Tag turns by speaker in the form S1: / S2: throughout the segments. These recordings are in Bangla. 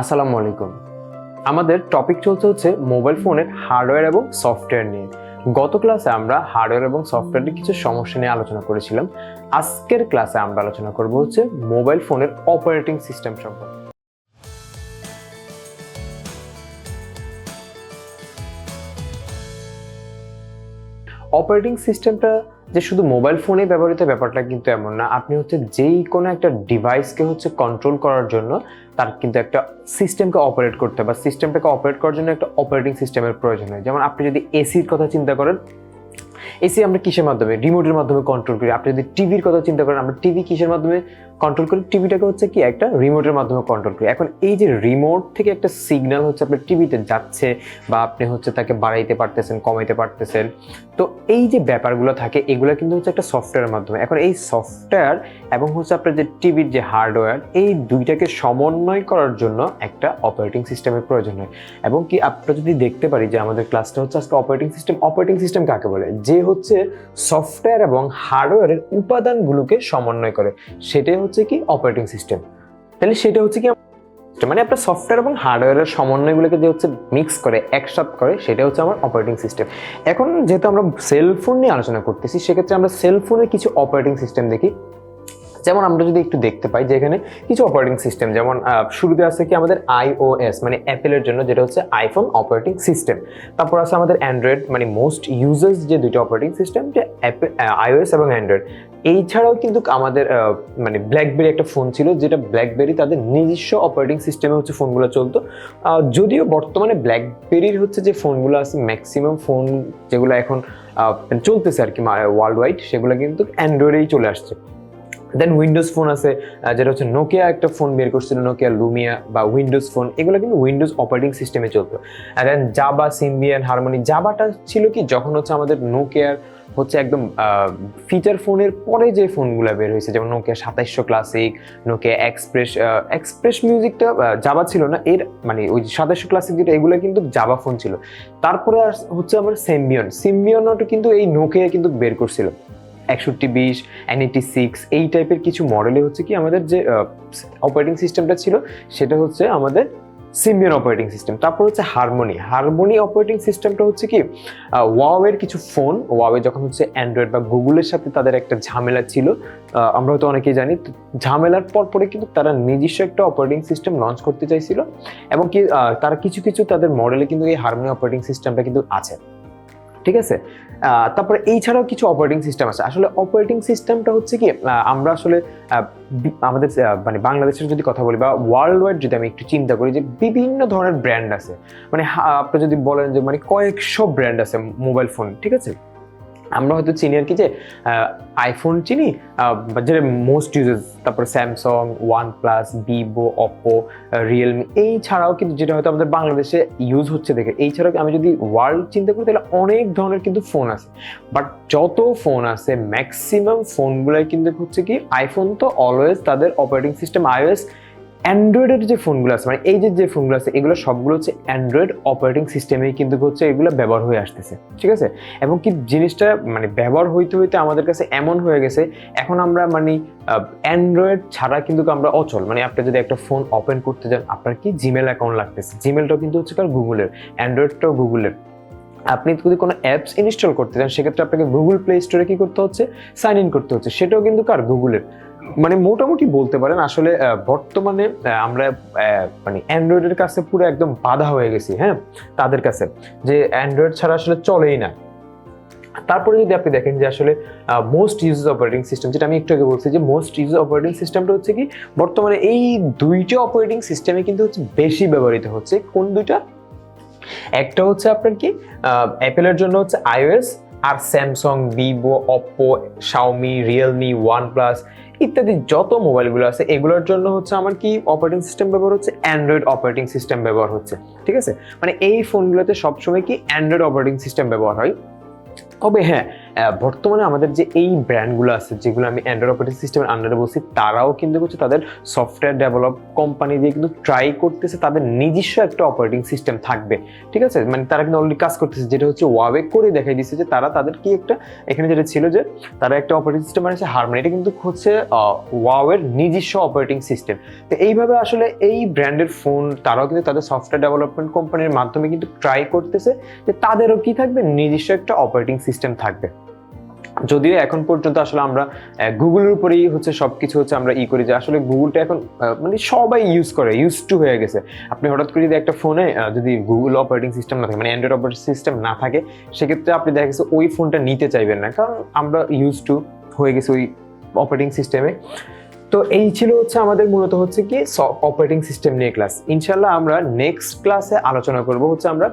S1: আসসালামু আলাইকুম। আমাদের টপিক চলছে হচ্ছে মোবাইল ফোনের হার্ডওয়্যার এবং সফটওয়্যার নিয়ে। গত ক্লাসে আমরা হার্ডওয়্যার এবং সফটওয়্যারের কিছু সমস্যা নিয়ে আলোচনা করেছিলাম। আজকের ক্লাসে আমরা আলোচনা করব হচ্ছে মোবাইল ফোনের অপারেটিং সিস্টেম সম্পর্কে। অপারেটিং সিস্টেমটা যে শুধু মোবাইল ফোনে ব্যবহৃত ব্যাপারটা কিন্তু এমন না, আপনি হচ্ছে যেই কোনো একটা ডিভাইসকে হচ্ছে কন্ট্রোল করার জন্য তার কিন্তু একটা সিস্টেমকে অপারেট করতে বা সিস্টেমটাকে অপারেট করার জন্য একটা অপারেটিং সিস্টেমের প্রয়োজন হয়। যেমন আপনি যদি এসির কথা চিন্তা করেন এসি আমরা কিসের মাধ্যমে? রিমোটের মাধ্যমে কন্ট্রোল করি। আপনি যদি টিভির কথা চিন্তা করেন, আমরা টিভি কিসের মাধ্যমে? কন্ট্রোল করি টিভিটাকে হচ্ছে কি একটা রিমোটের মাধ্যমে কন্ট্রোল করি। এখন এই যে রিমোট থেকে একটা সিগন্যাল হচ্ছে আপনার টিভিতে যাচ্ছে বা আপনি হচ্ছে তাকে বাড়াইতে পারতেছেন, কমাইতে পারতেছেন, তো এই যে ব্যাপারগুলো থাকে, এগুলো কিন্তু হচ্ছে একটা সফটওয়্যারের মাধ্যমে। এখন এই সফটওয়্যার এবং হচ্ছে আপনার যে টিভির যে হার্ডওয়্যার এই দুইটাকে সমন্বয় করার জন্য একটা অপারেটিং সিস্টেমের প্রয়োজন হয়। এবং কি আপনারা যদি দেখতে পারি যে আমাদের ক্লাসটা হচ্ছে আজকে অপারেটিং সিস্টেম অপারেটিং সিস্টেম কাকে বলে? যে হচ্ছে সফটওয়্যার এবং হার্ডওয়্যারের উপাদানগুলোকে সমন্বয় করে। সেটাই হচ্ছে কি অপারেটিং সিস্টেম তাহলে সেটা হচ্ছে কি মানে আপনার সফটওয়্যার এবং হার্ডওয়্যারের সমন্বয়গুলোকে যে হচ্ছে মিক্স করে, একসাথ করে, সেটা হচ্ছে আমার অপারেটিং সিস্টেম এখন যেহেতু আমরা সেলফোন নিয়ে আলোচনা করতেছি, সেক্ষেত্রে আমরা সেলফোনের কিছু অপারেটিং সিস্টেম দেখি। যেমন আমরা যদি একটু দেখতে পাই যে এখানে কিছু অপারেটিং সিস্টেম যেমন শুরুতে আছে কি আমাদের আইওএস মানে অ্যাপেলের জন্য যেটা হচ্ছে আইফোন অপারেটিং সিস্টেম তারপর আছে আমাদের অ্যান্ড্রয়েড মানে মোস্ট ইউজেস যে দুটো অপারেটিং সিস্টেম যে আইওএস এবং অ্যান্ড্রয়েড এই ছাড়াও কিন্তু আমাদের মানে ব্ল্যাকবেরি একটা ফোন ছিল, যেটা ব্ল্যাকবেরি তাদের নিজস্ব অপারেটিং সিস্টেমে হচ্ছে ফোনগুলো চলতো। যদিও বর্তমানে ব্ল্যাকবেরির হচ্ছে যে ফোনগুলো আছে ম্যাক্সিমাম ফোন যেগুলো এখন চলতেছে আর কি ওয়ার্ল্ড ওয়াইড সেগুলো কিন্তু অ্যান্ড্রয়েডেই চলে আসছে। দেন উইন্ডোজ ফোন আছে যেটা হচ্ছে নোকিয়া একটা ফোন বের করছিল নোকিয়া লুমিয়া বা উইন্ডোজ ফোন এগুলো কিন্তু উইন্ডোজ অপারেটিং সিস্টেমে চলতো। দেন জাবা সিম্বিয়ান হারমোনি জাবাটা ছিল কি, যখন হচ্ছে আমাদের নোকিয়ার হচ্ছে একদম ফিচার ফোনের পরে যে ফোনগুলো বের হয়েছে, যেমন নোকিয়া সাতাইশশো ক্লাসিক নোকিয়া এক্সপ্রেস এক্সপ্রেস মিউজিকটা জাবা ছিল না, এর মানে ওই সাতাইশশো ক্লাসিক যেটা, এগুলো কিন্তু জাবা ফোন ছিল। তারপরে হচ্ছে আমার সিম্বিয়ন সিম্বিয়নটা কিন্তু এই নোকিয়া কিন্তু বের করছিল। একষট্টি বিশ এনএটি সিক্স এই টাইপের কিছু মডেলে হচ্ছে কি আমাদের যে অপারেটিং সিস্টেমটা ছিল, সেটা হচ্ছে আমাদের সিম্বিয়ন অপারেটিং সিস্টেম তারপর হচ্ছে হারমোনি হারমোনি অপারেটিং সিস্টেমটা হচ্ছে কি ওয়াওয়ের কিছু ফোন ওয়াওয়ে যখন হচ্ছে অ্যান্ড্রয়েড বা গুগলের সাথে তাদের একটা ঝামেলা ছিল আমরা হয়তো অনেকেই জানি ঝামেলার পর পরে কিন্তু তারা নিজস্ব একটা অপারেটিং সিস্টেম লঞ্চ করতে চাইছিল এবং কি তারা কিছু কিছু তাদের মডেলে কিন্তু এই হারমোনি অপারেটিং সিস্টেমটা কিন্তু আছে। ঠিক আছে? তারপরে এই ছাড়াও কিছু অপারেটিং সিস্টেম আছে। আসলে অপারেটিং সিস্টেমটা হচ্ছে কি আমরা আসলে আমাদের মানে বাংলাদেশের যদি কথা বলি বা ওয়ার্ল্ড ওয়াইড যদি আমি একটু চিন্তা করি যে বিভিন্ন ধরনের ব্র্যান্ড আছে। মানে আপনি যদি বলেন যে মানে কয়েকশো ব্র্যান্ড আছে মোবাইল ফোন ঠিক আছে? আমরা হয়তো চিনি আর কি যে আইফোন চিনি যেটা মোস্ট ইউজেস তারপর Samsung OnePlus Vivo Oppo Realme এই ছাড়াও কিন্তু যেটা হয়তো আমাদের বাংলাদেশে ইউজ হচ্ছে দেখে, এই ছাড়াও আমি যদি ওয়ার্ল্ড চিন্তা করি তাহলে অনেক ধরনের কিন্তু ফোন আছে। বাট যত ফোন আছে ম্যাক্সিমাম ফোনগুলাই কিন্তু হচ্ছে কি আইফোন তো অলওয়েজ তাদের অপারেটিং সিস্টেম আইওএস অ্যান্ড্রয়েডের যে ফোনগুলো আছে মানে এই যে যে ফোনগুলো আছে, এগুলো সবগুলো হচ্ছে অ্যান্ড্রয়েড অপারেটিং সিস্টেমেই কিন্তু হচ্ছে এগুলো ব্যবহার হয়ে আসতেছে, ঠিক আছে? এবং কি জিনিসটা মানে ব্যবহার হইতে হইতে আমাদের কাছে এমন হয়ে গেছে, এখন আমরা মানে অ্যান্ড্রয়েড ছাড়া কিন্তু আমরা অচল। মানে আপনি যদি একটা ফোন ওপেন করতে যান, আপনার কি জিমেল অ্যাকাউন্ট লাগতেছে? জিমেলটাও কিন্তু হচ্ছে কার গুগলের অ্যান্ড্রয়েডটাও গুগলের আপনি যদি কোনো অ্যাপস ইনস্টল করতে চান, সেক্ষেত্রে আপনাকে গুগল প্লে স্টোরে কি করতে হচ্ছে? সাইন ইন করতে হচ্ছে। সেটাও কিন্তু কার? গুগলের মানে মোটামুটি বলতে পারেন, আসলে বর্তমানে আমরা মানে অ্যান্ড্রয়েডের কাছে পুরো একদম বাধা হয়ে গেছি হ্যাঁ? তাদের কাছে। যে অ্যান্ড্রয়েড ছাড়া আসলে চলেই না। তারপরে যদি আপনি দেখেন যে আসলে মোস্ট ইউজ অপারেটিং সিস্টেম যেটা আমি একটু আগে বলছি যে মোস্ট ইউজ অপারেটিং সিস্টেমটা হচ্ছে কি, বর্তমানে এই দুইটা অপারেটিং সিস্টেমে কিন্তু হচ্ছে বেশি ব্যবহৃত হচ্ছে। কোন দুইটা? একটা হচ্ছে আপনার কি অ্যাপেলের জন্য হচ্ছে আইওএস আর Samsung Vivo Oppo Xiaomi Realme OnePlus ইত্যাদি যত মোবাইলগুলো আছে, এগুলোর জন্য হচ্ছে আমার কি অপারেটিং সিস্টেম ব্যবহার হচ্ছে? অ্যান্ড্রয়েড অপারেটিং সিস্টেম ব্যবহার হচ্ছে। ঠিক আছে? মানে এই ফোনগুলোতে সবসময় কি অ্যান্ড্রয়েড অপারেটিং সিস্টেম ব্যবহার হয়। তবে হ্যাঁ বর্তমানে আমাদের যে এই ব্র্যান্ডগুলো আছে, যেগুলো আমি অ্যান্ড্রয়েড অপারেটিং সিস্টেমের আন্ডারে বলছি, তারাও কিন্তু হচ্ছে তাদের সফটওয়্যার ডেভেলপ কোম্পানি দিয়ে কিন্তু ট্রাই করতেছে, তাদের নিজস্ব একটা অপারেটিং সিস্টেম থাকবে। ঠিক আছে? মানে তারা কিন্তু অলরেডি কাজ করতেছে। যেটা হচ্ছে ওয়াবে করে দেখাই দিচ্ছে যে তারা তাদের কি একটা, এখানে যেটা ছিল যে তারা একটা অপারেটিং সিস্টেম বানিয়েছে হারমোনি এটা কিন্তু হচ্ছে ওয়াওয়ের নিজস্ব অপারেটিং সিস্টেম তো এইভাবে আসলে এই ব্র্যান্ডের ফোন তারাও কিন্তু তাদের সফটওয়্যার ডেভেলপমেন্ট কোম্পানির মাধ্যমে কিন্তু ট্রাই করতেছে যে তাদেরও কি থাকবে? নিজস্ব একটা অপারেটিং সিস্টেম থাকবে। যদিও এখন পর্যন্ত আসলে আমরা গুগলের উপরেই হচ্ছে সব কিছু হচ্ছে আমরা ই করি যে আসলে গুগলটা এখন মানে সবাই ইউজ করে ইউজ টু হয়ে গেছে। আপনি হঠাৎ করে যদি একটা ফোনে যদি গুগল অপারেটিং সিস্টেম না থাকে মানে অ্যান্ড্রয়েড অপারেটিং সিস্টেম না থাকে, সেক্ষেত্রে আপনি দেখা গেছে ওই ফোনটা নিতে চাইবেন না। কারণ আমরা ইউজ টু হয়ে গেছি ওই অপারেটিং সিস্টেমে তো এই ছিল হচ্ছে আমাদের মূলত হচ্ছে কি অপারেটিং সিস্টেম নিয়ে ক্লাস ইনশাল্লাহ আমরা নেক্সট ক্লাসে আলোচনা করব হচ্ছে আমরা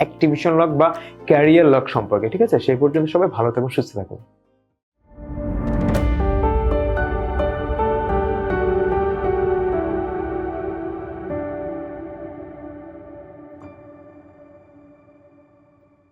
S1: অ্যাক্টিভিশন লক বা ক্যারিয়ার লক সম্পর্কে, ঠিক আছে? সেই পর্যন্ত সবাই ভালো থাকুন, সুস্থ থাকুন।